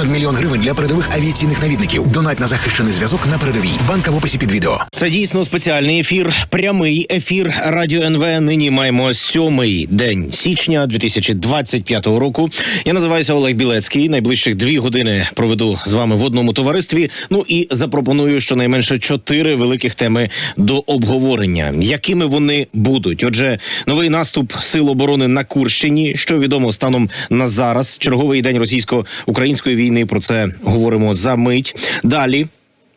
Понад мільйон гривень для передових авіаційних навідників. Донать на захищений зв'язок на передовій. Банка в описі під відео. Це дійсно спеціальний ефір, прямий ефір Радіо НВ. Нині маємо сьомий день січня 2025 року. Я називаюся Олег Білецький. Найближчих дві години проведу з вами в одному товаристві. Ну і запропоную щонайменше чотири великих теми до обговорення. Якими вони будуть? Отже, новий наступ сил оборони на Курщині, що відомо станом на зараз. Черговий день російсько-української війни. Про це говоримо за мить. Далі.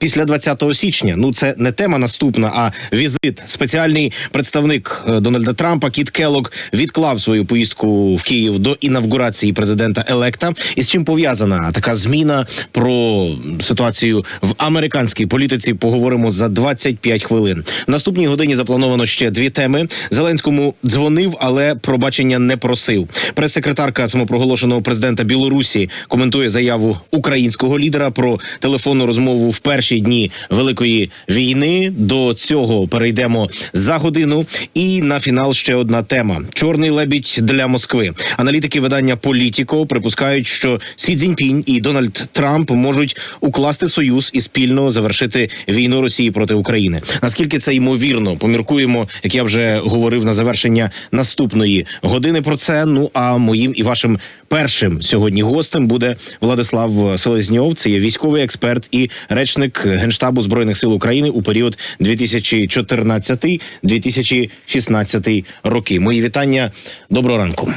Після 20 січня, ну це не тема наступна, а візит. Спеціальний представник е, Дональда Трампа Кіт Келлог відклав свою поїздку в Київ до інавгурації президента Електа. І з чим пов'язана така зміна про ситуацію в американській політиці? Поговоримо за 25 хвилин. В наступній годині заплановано ще дві теми. Зеленському дзвонив, але пробачення не просив. Прес-секретарка самопроголошеного президента Білорусі коментує заяву українського лідера про телефонну розмову в перші дні великої війни. До цього перейдемо за годину. І на фінал ще одна тема: чорний лебідь для Москви. Аналітики видання Політіко припускають, що Сі Цзіньпінь і Дональд Трамп можуть укласти союз і спільно завершити війну Росії проти України. Наскільки це ймовірно? Поміркуємо, як я вже говорив на завершення наступної години. Про це ну а моїм і вашим першим сьогодні гостем буде Владислав Селезньов. Це є військовий експерт і речник генштабу збройних сил України у період 2014-2016 роки. Мої вітання. Доброго ранку.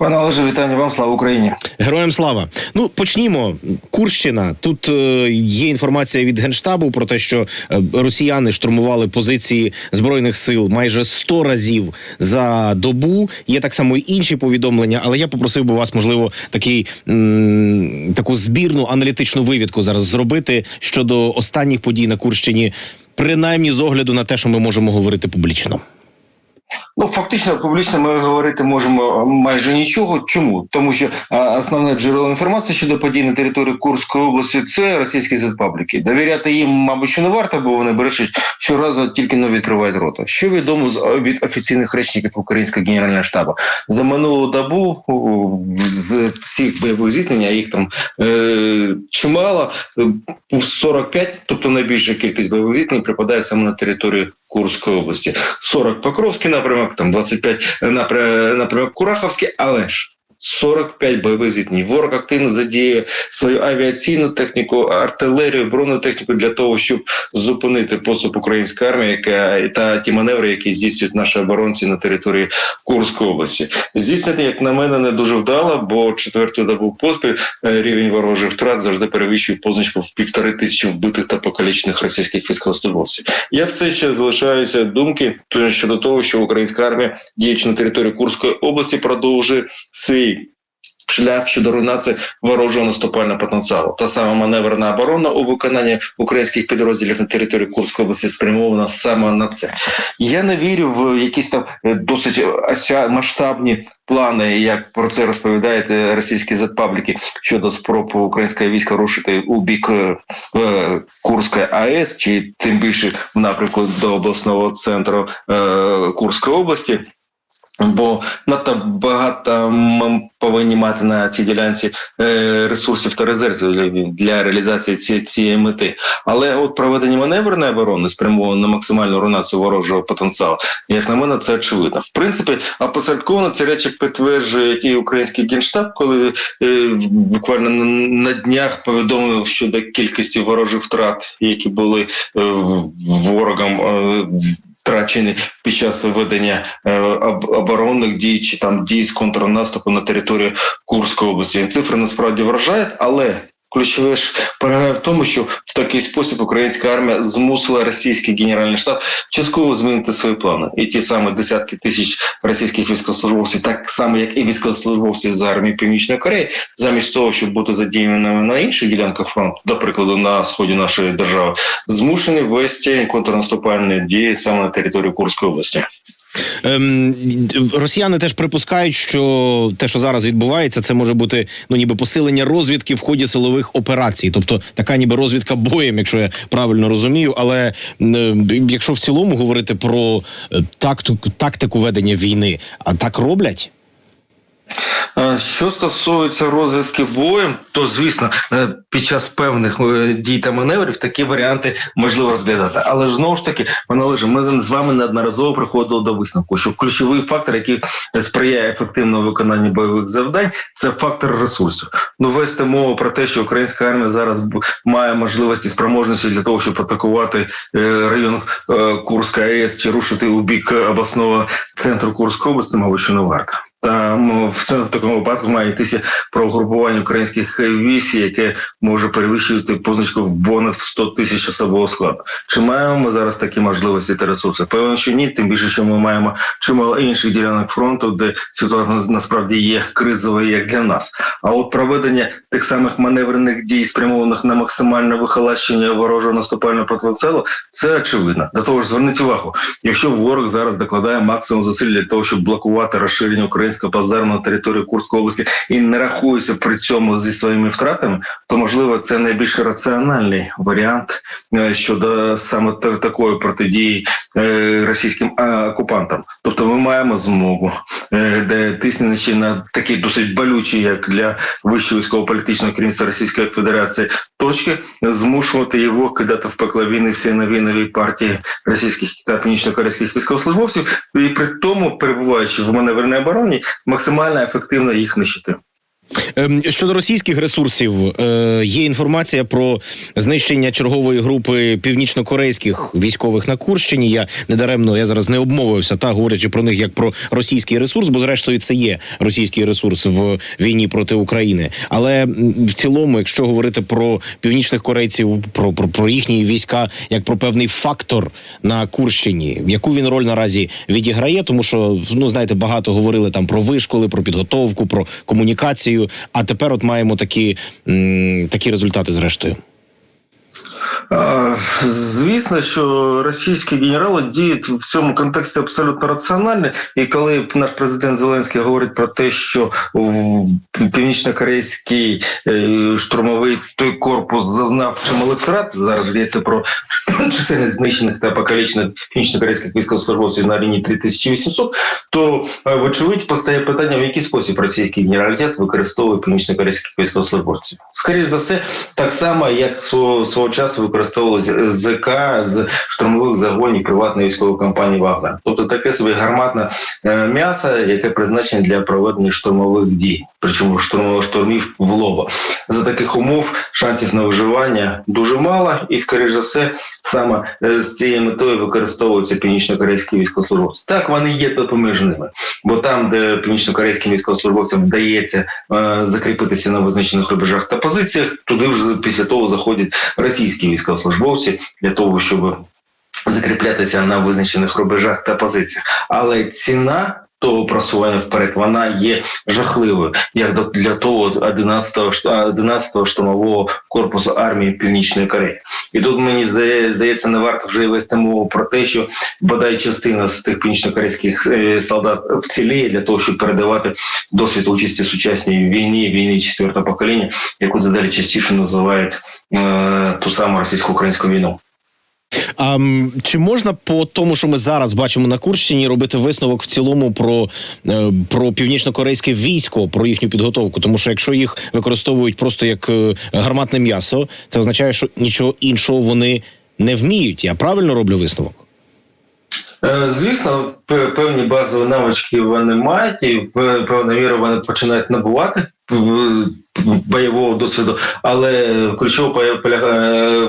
Пане Олеже, вітання вам, слава Україні. Героям слава. Ну почнімо. Курщина. Тут е, є інформація від генштабу про те, що е, росіяни штурмували позиції збройних сил майже 100 разів за добу. Є так само й інші повідомлення, але я попросив би вас, можливо, такий м, таку збірну аналітичну вивідку зараз зробити щодо останніх подій на Курщині, принаймні з огляду на те, що ми можемо говорити публічно. Ну фактично, публічно ми говорити можемо майже нічого. Чому? Тому що основне джерело інформації щодо подій на території Курської області це російські зетпабліки. Довіряти їм, мабуть, що не варто, бо вони брешуть щоразу тільки не відкривають рота. Що відомо з від офіційних речників Українського генерального штабу за минулу добу з всіх бойових зіткнень, їх там е, чимало, е, 45, тобто найбільша кількість бойових зіткнень припадає саме на територію Курської області. 40 Покровський напрямок, там 25 напрямок, напрямок Кураховський, але ж 45 бойових зіткнень. Ворог активно задіє свою авіаційну техніку, артилерію, бронетехніку для того, щоб зупинити поступ української армії, яка та ті маневри, які здійснюють наші оборонці на території Курської області. Здійснити, як на мене, не дуже вдало, бо четверту добу поспіль е, рівень ворожих втрат завжди перевищує позначку в півтори тисячі вбитих та покалічених російських військовослужбовців. Я все ще залишаюся думки щодо того, що українська армія, діючи на території Курської області, продовжує свій шлях щодо руйнації ворожого наступального потенціалу. Та сама маневрена оборона у виконанні українських підрозділів на території Курської області спрямована саме на це. Я не вірю в якісь там е, досить ося масштабні плани, як про це розповідають е, російські зетпабліки щодо спроб українського війська рушити у бік е, е, Курської АЕС, чи тим більше в напрямку до обласного центру е, Курської області. Бо надто багато ми повинні мати на цій ділянці е, ресурсів та резервів для, реалізації цієї мети. Але от проведення маневреної оборони спрямовано на максимальну руйнацію ворожого потенціалу, як на мене, це очевидно. В принципі, опосередковано ці речі підтверджує і український генштаб, коли е, буквально на, на днях повідомив щодо кількості ворожих втрат, які були е, ворогом. Втрачені під час ведення е, оборонних дій чи там дій з контрнаступу на територію Курської області. Цифри насправді вражають, але ключове ж полягає в тому, що в такий спосіб українська армія змусила російський генеральний штаб частково змінити свої плани. І ті самі десятки тисяч російських військовослужбовців, так само як і військовослужбовці з армії Північної Кореї, замість того, щоб бути задіяними на інших ділянках фронту, до прикладу, на сході нашої держави, змушені вести контрнаступальні дії саме на територію Курської області. Ем, росіяни теж припускають, що те, що зараз відбувається, це може бути ну ніби посилення розвідки в ході силових операцій, тобто така ніби розвідка боєм, якщо я правильно розумію. Але е, якщо в цілому говорити про е, тактику, тактику ведення війни, а так роблять. Е, Що стосується розвідки бою, то звісно, е, під час певних е, дій та маневрів такі варіанти можливо розглядати. Але ж знову ж таки, пане Олеже, ми з вами неодноразово приходили до висновку, що ключовий фактор, який сприяє ефективному виконанню бойових завдань, це фактор ресурсів. Ну вести мову про те, що українська армія зараз має можливості спроможності для того, щоб атакувати район Курська АЕС чи рушити у бік обласного центру Курської області, мабуть, що не варто. Там в цьому в такому випадку має йтися про угрупування українських військ, яке може перевищувати позначку в понад 100 тисяч особового складу. Чи маємо ми зараз такі можливості та ресурси? Певно, що ні, тим більше, що ми маємо чимало інших ділянок фронту, де ситуація насправді є кризовою як для нас. А от проведення тих самих маневрених дій, спрямованих на максимальне вихолащення ворожого наступального потенціалу, це очевидно. До того ж, зверніть увагу, якщо ворог зараз докладає максимум зусиль для того, щоб блокувати розширення українського плацдарму на території Курської області і не рахується при цьому зі своїми втратами, то можливо це найбільш раціональний варіант е, щодо саме такої протидії е, російським окупантам. Тобто, ми маємо змогу, е, де тиснення ще на такі досить болючі, як для вищого військово-політичного керівництва Російської Федерації, точки змушувати його кидати в пекло війни всі нові нові партії російських та північно-корейських військовослужбовців, і при тому, перебуваючи в маневреній обороні, максимально ефективно їх нищити. Ем, Щодо російських ресурсів, е, є інформація про знищення чергової групи північно-корейських військових на Курщині. Я недаремно я зараз не обмовився, та говорячи про них як про російський ресурс, бо зрештою це є російський ресурс в війні проти України. Але в цілому, якщо говорити про північних корейців, про, про, про їхні війська, як про певний фактор на Курщині, яку він роль наразі відіграє, тому що ну знаєте, багато говорили там про вишколи, про підготовку, про комунікацію. А тепер от маємо такі, такі результати зрештою. Звісно, що російські генерали діють в цьому контексті абсолютно раціонально. І коли наш президент Зеленський говорить про те, що північно-корейський е, штурмовий той корпус зазнав чималих втрат, зараз йдеться про чисельність знищених та покалічених північно-корейських військовослужбовців на рівні 3800, то е, вочевидь постає питання, в який спосіб російський генералітет використовує північно-корейських військовослужбовців. Скоріше за все, так само, як свого, свого часу використовувалися ЗК з штурмових загонів приватної військової компанії Вагнер. Тобто таке собі гарматне е, м'ясо, яке призначене для проведення штурмових дій, причому штурмових штурмів в лоба. За таких умов шансів на виживання дуже мало, і скоріш за все, саме е, з цією метою використовуються північно-корейські військовослужбовці. Так вони є допоміжними, бо там, де північно-корейським військовослужбовцям вдається е, закріпитися на визначених рубежах та позиціях, туди вже після того заходять російські військовослужбовці для того, щоб закріплятися на визначених рубежах та позиціях. Але ціна того просування вперед вона є жахливою, як до- для того 11-го, 11-го штурмового корпусу армії Північної Кореї. І тут мені здається, не варто вже вести мову про те, що бодай частина з тих північно-корейських е, солдат вціліє для того, щоб передавати досвід участі в сучасній війні, війні четвертого покоління, яку дедалі частіше називають е, ту саму російсько-українську війну. А чи можна по тому, що ми зараз бачимо на Курщині, робити висновок в цілому про, е, про північно-корейське військо, про їхню підготовку? Тому що якщо їх використовують просто як е, гарматне м'ясо, це означає, що нічого іншого вони не вміють. Я правильно роблю висновок? Е, Звісно, певні базові навички вони мають, і певна віра вони починають набувати бойового досвіду, але ключовий полягає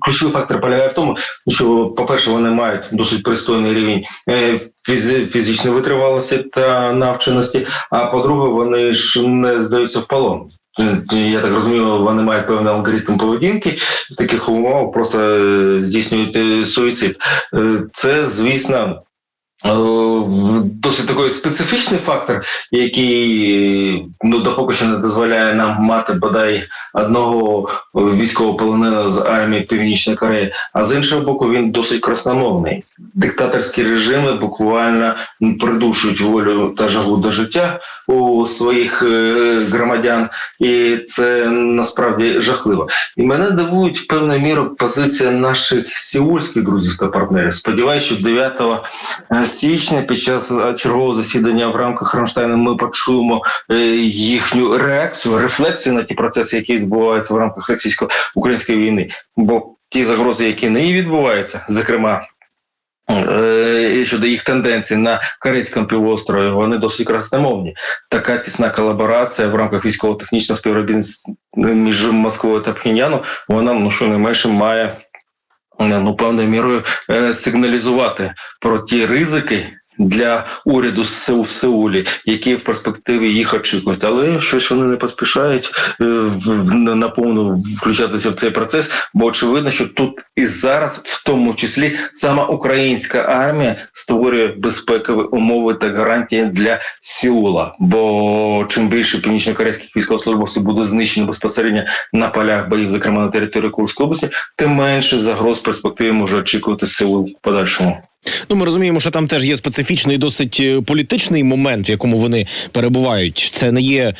ключовий фактор полягає в тому, що, по-перше, вони мають досить пристойний рівень е, фізичної витривалості та навченості. А по-друге, вони ж не здаються в полон. Е, Я так розумію, вони мають певний алгоритм поведінки в таких умовах, просто е, здійснюють е, суїцид. Е, Це, звісно, е, досить такий специфічний фактор, який ну допоки що не дозволяє нам мати бодай одного військовополоненого з армії Північної Кореї. А з іншого боку, він досить красномовний. Диктаторські режими буквально придушують волю та жагу до життя у своїх е, громадян, і це насправді жахливо. І мене дивують певною мірою позиція наших сеульських друзів та партнерів. Сподіваюся, що 9 е, січня. Під час е, чергового засідання в рамках Рамштайну ми почуємо е, їхню реакцію, рефлексію на ті процеси, які відбуваються в рамках російсько-української війни. Бо ті загрози, які нині відбуваються, зокрема. е, Щодо їх тенденцій на Корейському півострові, вони досить красномовні. Така тісна колаборація в рамках військово-технічного співробітництва між Москвою та Пхеньяном, вона ну щонайменше має е, ну певною мірою е, сигналізувати про ті ризики. Для уряду в Сеулі, які в перспективі їх очікують, але щось вони не поспішають е, наповну включатися в цей процес, бо очевидно, що тут і зараз, в тому числі, сама українська армія створює безпекові умови та гарантії для Сеула. Бо чим більше північно-корейських військовослужбовців буде знищено безпосередньо на полях боїв, зокрема на території Курської області, тим менше загроз в перспективі може очікувати Сеул в подальшому. Ну, ми розуміємо, що там теж є специфічний досить е, політичний момент, в якому вони перебувають. Це не є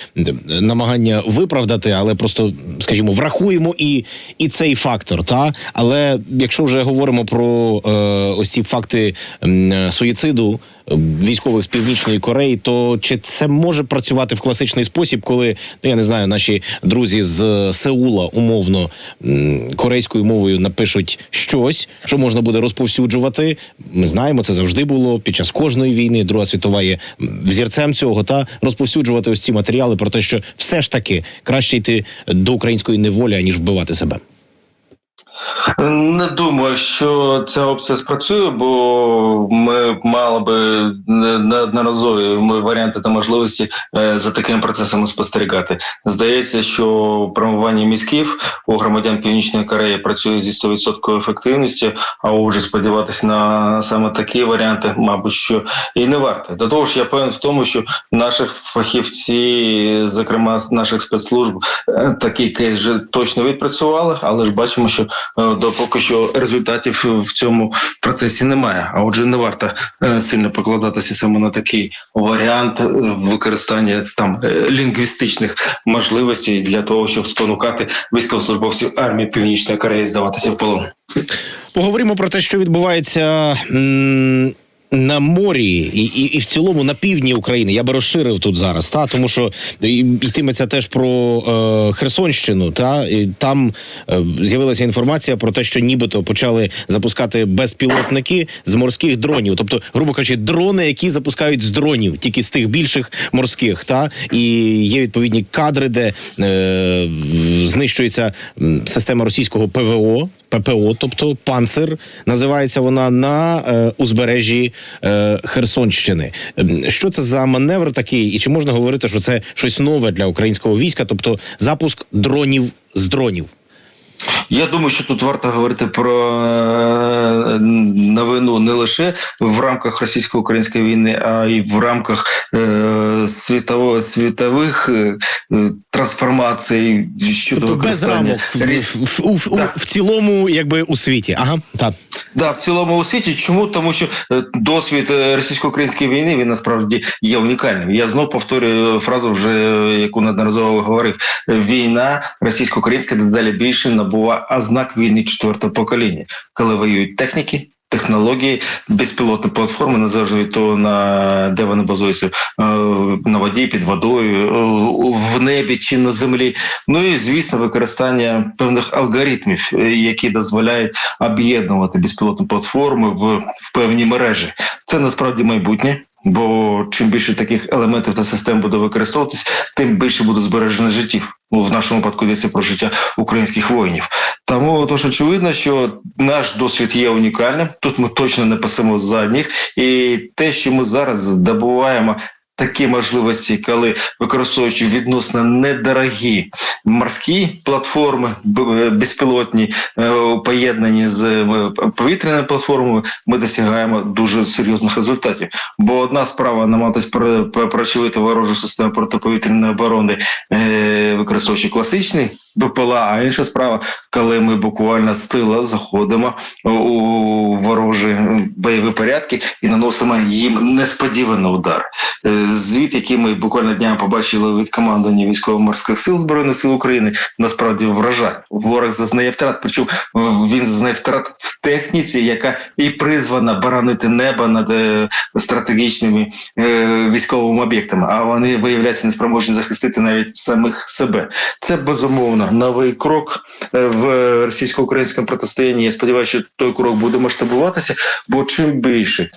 намагання виправдати, але просто, скажімо, врахуємо і, і цей фактор. Та але якщо вже говоримо про е, ось ці факти е, суїциду військових з північної Кореї, то чи це може працювати в класичний спосіб, коли ну я не знаю, наші друзі з Сеула умовно корейською мовою напишуть щось, що можна буде розповсюджувати. Ми знаємо, це завжди було під час кожної війни. Друга світова є взірцем цього та розповсюджувати ось ці матеріали про те, що все ж таки краще йти до української неволі, аніж вбивати себе. Не думаю, що ця опція спрацює, бо ми мали би не- неодноразові варіанти та можливості е, за такими процесами спостерігати. Здається, що промивання мізків у громадян Північної Кореї працює зі 100% ефективністю, а отже, сподіватися на саме такі варіанти, мабуть, що і не варто. До того ж, я певен в тому, що наших фахівці, зокрема наших спецслужб, е, такий кейс вже точно відпрацювали, але ж бачимо, що е, до поки що результатів в цьому процесі немає. А отже, не варто е, сильно покладатися саме на такий варіант е, використання там лінгвістичних можливостей для того, щоб спонукати військовослужбовців армії Північної Кореї здаватися в полон. Поговоримо про те, що відбувається. На морі і, і, і в цілому на півдні України я би розширив тут зараз, та тому що йтиметься теж про е, Херсонщину. Та і там е, з'явилася інформація про те, що нібито почали запускати безпілотники з морських дронів, тобто, грубо кажучи, дрони, які запускають з дронів, тільки з тих більших морських. Та і є відповідні кадри, де е, знищується система російського ПВО. ППО, тобто панцир, називається вона на е, узбережжі е, Херсонщини. Ем, Що це за маневр такий, і чи можна говорити, що це щось нове для українського війська, тобто запуск дронів з дронів? Я думаю, що тут варто говорити про е, новину не лише в рамках російсько-української війни, а й в рамках е, світово, світових е, трансформацій щодо Тобто без рамок в, в, в, в, цілому, якби у світі. Ага, так. Да, в цілому у світі. Чому? Тому що е, досвід російсько-української війни він насправді є унікальним. Я знов повторюю фразу, вже яку неодноразово говорив. Війна російсько-українська дедалі більше набула ознак війни четвертого покоління, коли воюють техніки. Технології, безпілотні платформи, незалежно від того, на де вони базуються, е, на воді, під водою, е, в небі чи на землі. Ну і звісно, використання певних алгоритмів, е, які дозволяють об'єднувати безпілотні платформи в, в певні мережі. Це насправді майбутнє. Бо чим більше таких елементів та систем буде використовуватись, тим більше буде збережено життів. Ну, в нашому випадку йдеться про життя українських воїнів. Тому тож очевидно, що наш досвід є унікальним. Тут ми точно не пасемо задніх, і те, що ми зараз здобуваємо. Такі можливості, коли використовуючи відносно недорогі морські платформи, безпілотні, е, поєднані з е, повітряними платформами, ми досягаємо дуже серйозних результатів. Бо одна справа намагатись про- про- прочувати ворожу систему протиповітряної оборони, е, використовуючи класичний БПЛА, а інша справа, коли ми буквально з тила заходимо у ворожі бойові порядки і наносимо їм несподіваний удар. Звіт, який ми буквально днями побачили від командування військово-морських сил збройних сил України, насправді вражає. Ворог зазнає втрат. Причому він зазнає втрат в техніці, яка і призвана боронити небо над е, стратегічними е, військовими об'єктами. А вони виявляються неспроможні захистити навіть самих себе. Це безумовно новий крок е, в російсько-українському протистоянні. Я сподіваюся, що той крок буде масштабуватися, бо чим більше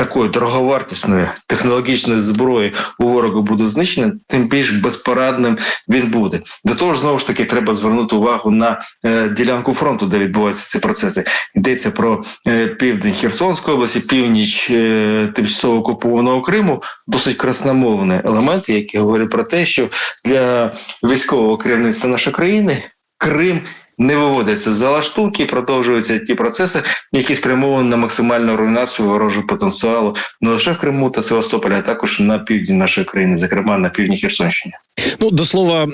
такої дороговартісної технологічної зброї у ворога буде знищено, тим більш безпорадним він буде. До того ж, знову ж таки, треба звернути увагу на е, ділянку фронту, де відбуваються ці процеси. Йдеться про е, південь Херсонської області, північ е, тимчасово окупованого Криму, досить красномовні елементи, які говорять про те, що для військового керівництва нашої країни Крим не виводиться за лаштунки, продовжуються ті процеси, які спрямовані на максимальну руйнацію ворожого потенціалу не лише в Криму та Севастополі, а також на півдні нашої країни, зокрема на півдні Херсонщини. Ну, до слова,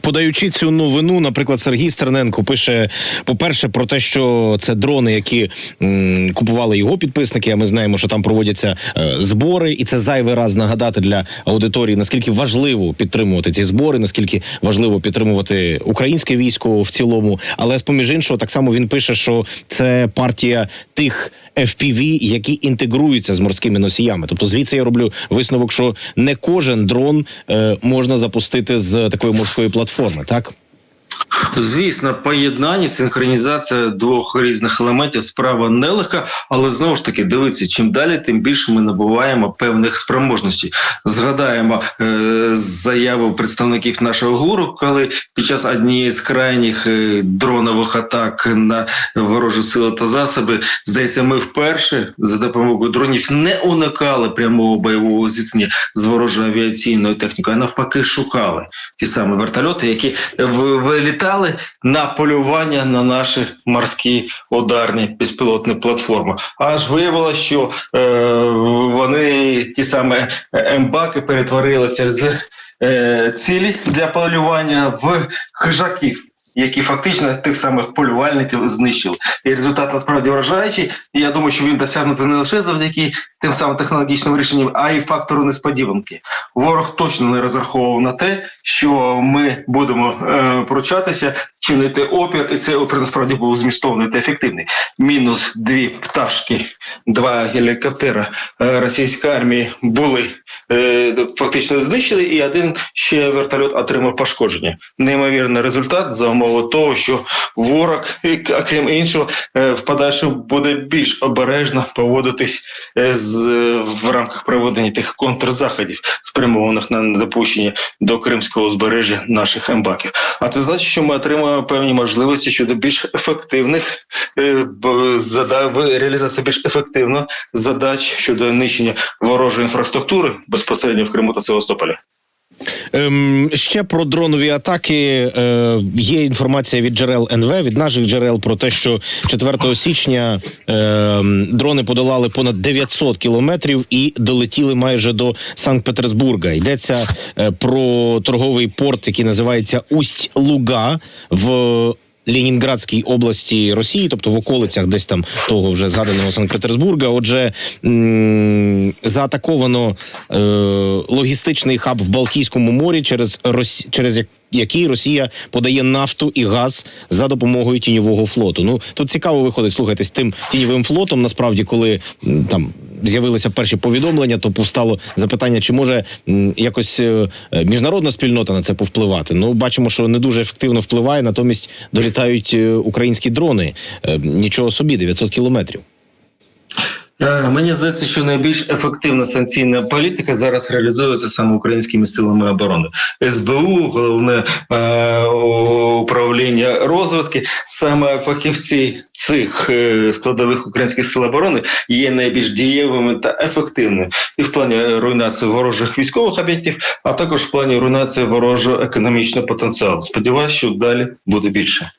подаючи цю новину, наприклад, Сергій Стерненко пише: по-перше, про те, що це дрони, які купували його підписники. А ми знаємо, що там проводяться е, збори, і це зайвий раз нагадати для аудиторії, наскільки важливо підтримувати ці збори, наскільки важливо підтримувати українське військо в цілому. Але з поміж іншого, так само він пише, що це партія тих. FPV, які інтегруються з морськими носіями. Тобто, звідси я роблю висновок, що не кожен дрон е, можна запустити з такої морської платформи, так? Звісно, поєднання, синхронізація двох різних елементів справа нелегка, але знову ж таки дивіться, чим далі, тим більше ми набуваємо певних спроможностей. Згадаємо е, заяву представників нашого гуру, коли під час однієї з крайніх е, дронових атак на ворожі сили та засоби, здається, ми вперше за допомогою дронів не уникали прямого бойового зіткнення з ворожою авіаційною технікою, а навпаки, шукали ті самі вертольоти, які в- вилітали на полювання на наші морські ударні безпілотні платформи. Аж виявилося, що е, вони ті самі ембаки перетворилися з е, цілі для полювання в хижаків. Які фактично тих самих полювальників знищили, і результат насправді вражаючий. І я думаю, що він досягнути не лише завдяки тим самим технологічним рішенням, а й фактору несподіванки. Ворог точно не розраховував на те, що ми будемо е, пручатися, чинити опір, і цей опір насправді був змістовний та ефективний. Мінус дві пташки, два гелікоптера е, російської армії були е, фактично знищені, і один ще вертольот отримав пошкодження. Неймовірний результат за умови того, що ворог, окрім іншого, е, в подальшому буде більш обережно поводитись е, з е, в рамках проведення тих контрзаходів, спрямованих на недопущення до кримського узбережжя наших ембаків. А це значить, що ми певні можливості щодо більш ефективних е, б- зада- в- реалізації більш ефективно задач щодо нищення ворожої інфраструктури безпосередньо в Криму та Севастополі. Ем, ще про дронові атаки е, є інформація від джерел НВ, від наших джерел про те, що 4 січня е, дрони подолали понад 900 кілометрів і долетіли майже до Санкт-Петербурга. Йдеться е, про торговий порт, який називається Усть Луга в. Ленінградській області Росії, тобто в околицях десь там того вже згаданого Санкт-Петербурга. Отже, заатаковано е- логістичний хаб в Балтійському морі, через Рос... через як- який Росія подає нафту і газ за допомогою тіньового флоту. Ну тут цікаво виходить, слухайте, з тим тіньовим флотом. Насправді, коли там з'явилися перші повідомлення, то повстало запитання, чи може якось е, е, міжнародна спільнота на це повпливати. Ну, бачимо, що не дуже ефективно впливає, натомість долітають е, українські дрони. Нічого собі, 900 кілометрів. Е, Мені здається, що найбільш ефективна санкційна політика зараз реалізується саме українськими силами оборони. СБУ, головне е, управління розвитки, саме фахівці цих е, складових українських сил оборони є найбільш дієвими та ефективними і в плані руйнації ворожих військових об'єктів, а також в плані руйнації ворожого економічного потенціалу. Сподіваюся, що далі буде більше.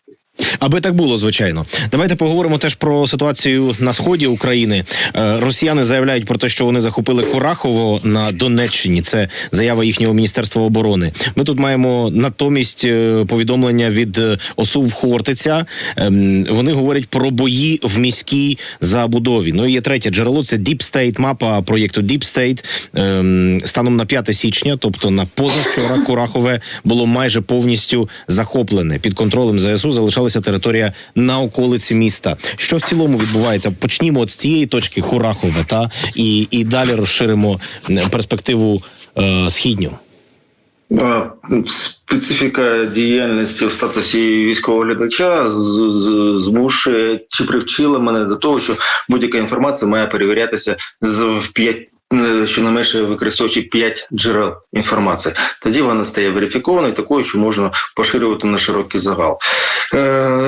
Аби так було, звичайно. Давайте поговоримо теж про ситуацію на сході України. Е, Росіяни заявляють про те, що вони захопили Курахово на Донеччині. Це заява їхнього міністерства оборони. Ми тут маємо натомість е, повідомлення від е, ОСУВ Хортиця. Ем, Вони говорять про бої в міській забудові. Ну і є третє джерело. Це Deep State, мапа проєкту Deep State. Ем, Станом на 5 січня, тобто на позавчора, Курахове було майже повністю захоплене. Під контролем ЗСУ залишалася територія на околиці міста. Що в цілому відбувається? Почнімо от з цієї точки Курахове, та і, і далі розширимо перспективу е, східню. Специфіка діяльності в статусі військового глядача змушує чи привчила мене до того, що будь-яка інформація має перевірятися з в п'ять. Щонайменше використовуючи п'ять джерел інформації, тоді вона стає верифікованою, такою, що можна поширювати на широкий загал.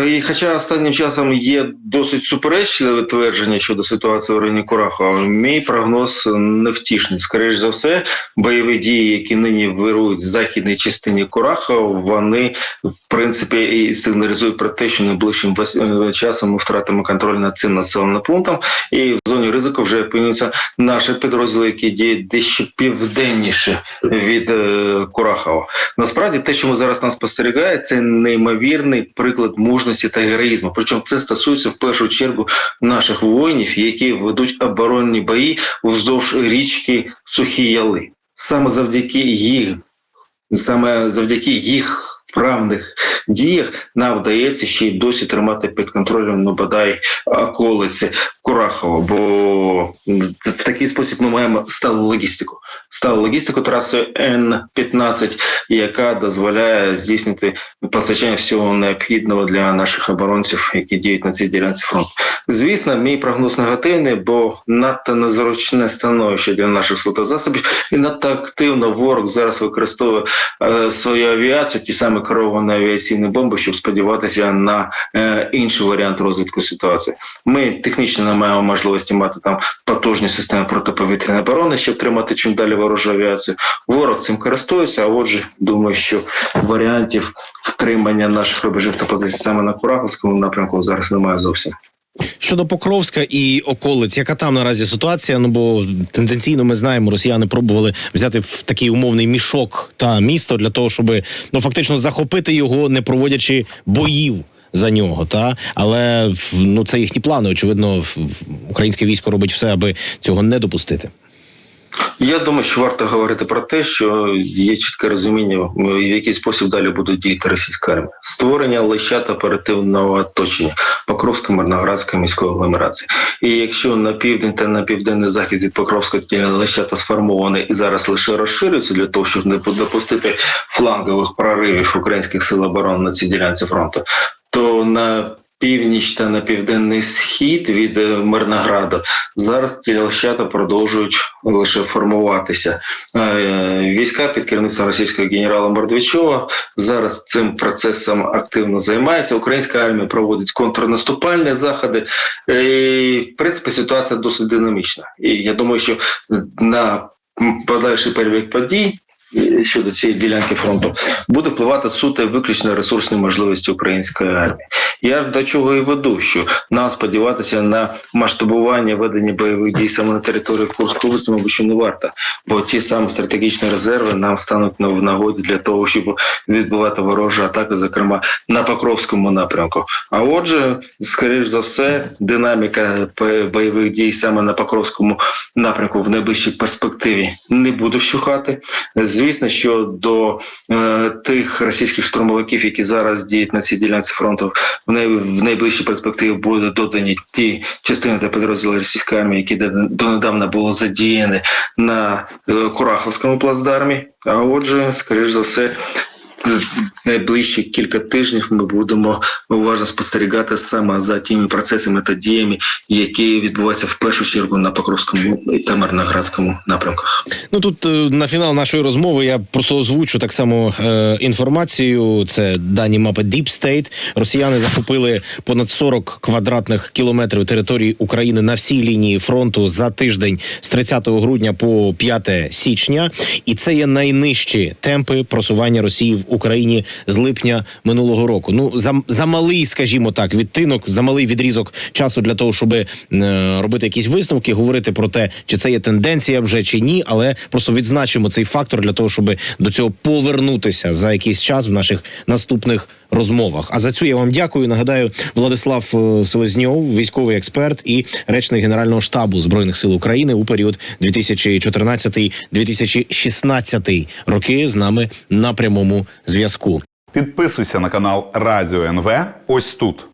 І хоча останнім часом є досить суперечливе твердження щодо ситуації в районі Курахова, мій прогноз невтішний. Скоріше за все, бойові дії, які нині вирують в західній частині Курахова, вони в принципі і сигналізують про те, що найближчим е, часом ми втратимо контроль над цим населеним пунктом, і в зоні ризику вже опиняться наші підрозділи, які діють дещо південніше від е, Курахова. Насправді, те, що ми зараз нас спостерігає, це неймовірний приклад мужності та героїзму. Причому це стосується в першу чергу наших воїнів, які ведуть оборонні бої вздовж річки Сухі Яли. Саме завдяки їх, саме завдяки їх вправних діях нам вдається ще й досі тримати під контролем ну бодай околиці Курахова. Бо в такий спосіб ми маємо сталу логістику. Сталу логістику трасою Н-15, яка дозволяє здійснити постачання всього необхідного для наших оборонців, які діють на цій ділянці фронту. Звісно, мій прогноз негативний, бо надто незручне становище для наших слотозасобів, і надто активно ворог зараз використовує е, свою авіацію, ті самі керовані авіаційні бомби, щоб сподіватися на е, інший варіант розвитку ситуації. Ми технічно не маємо можливості мати там потужні системи протиповітряної оборони, щоб тримати чим далі ворожу авіацію. Ворог цим користується. А отже, думаю, що варіантів втримання наших рубежів та позицій саме на Кураховському напрямку зараз немає зовсім. Щодо Покровська і околиць, яка там наразі ситуація? Ну бо тенденційно ми знаємо, росіяни пробували взяти в такий умовний мішок та місто для того, щоб ну фактично захопити його, не проводячи боїв. За нього, та але ну це їхні плани. Очевидно, українське військо робить все, аби цього не допустити. Я думаю, що варто говорити про те, що є чітке розуміння, в який спосіб далі буде діяти російська армія. Створення лищат оперативного оточення Покровської Мирноградської міської агломерації. І якщо на південь та на південний захід від Покровська лищата сформовані і зараз лише розширюються для того, щоб не допустити флангових проривів українських сил оборони на цій ділянці фронту, то на Північ та на південний схід від е, Мирнограду зараз тілещата продовжують лише формуватися. Е, Війська під керівництвом російського генерала Мордвічова зараз цим процесом активно займається. Українська армія проводить контрнаступальні заходи. Е, І, в принципі, ситуація досить динамічна. І я думаю, що на подальший перебіг подій. Щодо цієї ділянки фронту буде впливати суто виключно ресурсні можливості української армії. Я до чого і веду, що нам сподіватися на масштабування ведення бойових дій саме на території Курської області, мабуть, що не варто, бо ті самі стратегічні резерви нам стануть на нагоді для того, щоб відбувати ворожі атаки, зокрема на Покровському напрямку. А отже, скоріш за все, динаміка бойових дій саме на Покровському напрямку в найближчій перспективі не буде вщухати. Звісно, що до е, тих російських штурмовиків, які зараз діють на цій ділянці фронту, в, най, в найближчій перспективі будуть додані ті частини та підрозділи російської армії, які до- донедавна були задіяні на е, Кураховському плацдармі. А отже, скоріш за все. Найближчі кілька тижнів ми будемо уважно спостерігати саме за тими процесами та діями, які відбуваються в першу чергу на Покровському та Мирноградському напрямках. Ну тут е, на фінал нашої розмови я просто озвучу так само е, інформацію. Це дані мапи Deep State. Росіяни захопили понад 40 квадратних кілометрів території України на всій лінії фронту за тиждень з 30 грудня по 5 січня. І це є найнижчі темпи просування Росії в Україні з липня минулого року. Ну за, за скажімо так, відтинок, за малий відрізок часу для того, щоб е, робити якісь висновки, говорити про те, чи це є тенденція вже чи ні, але просто відзначимо цей фактор для того, щоб до цього повернутися за якийсь час в наших наступних розмовах. А за цю я вам дякую. Нагадаю, Владислав е, Селезньов, військовий експерт і речник Генерального штабу збройних сил України у період 2014-2016 роки з нами на прямому зв'язку. Підписуйся на канал Радіо НВ ось тут.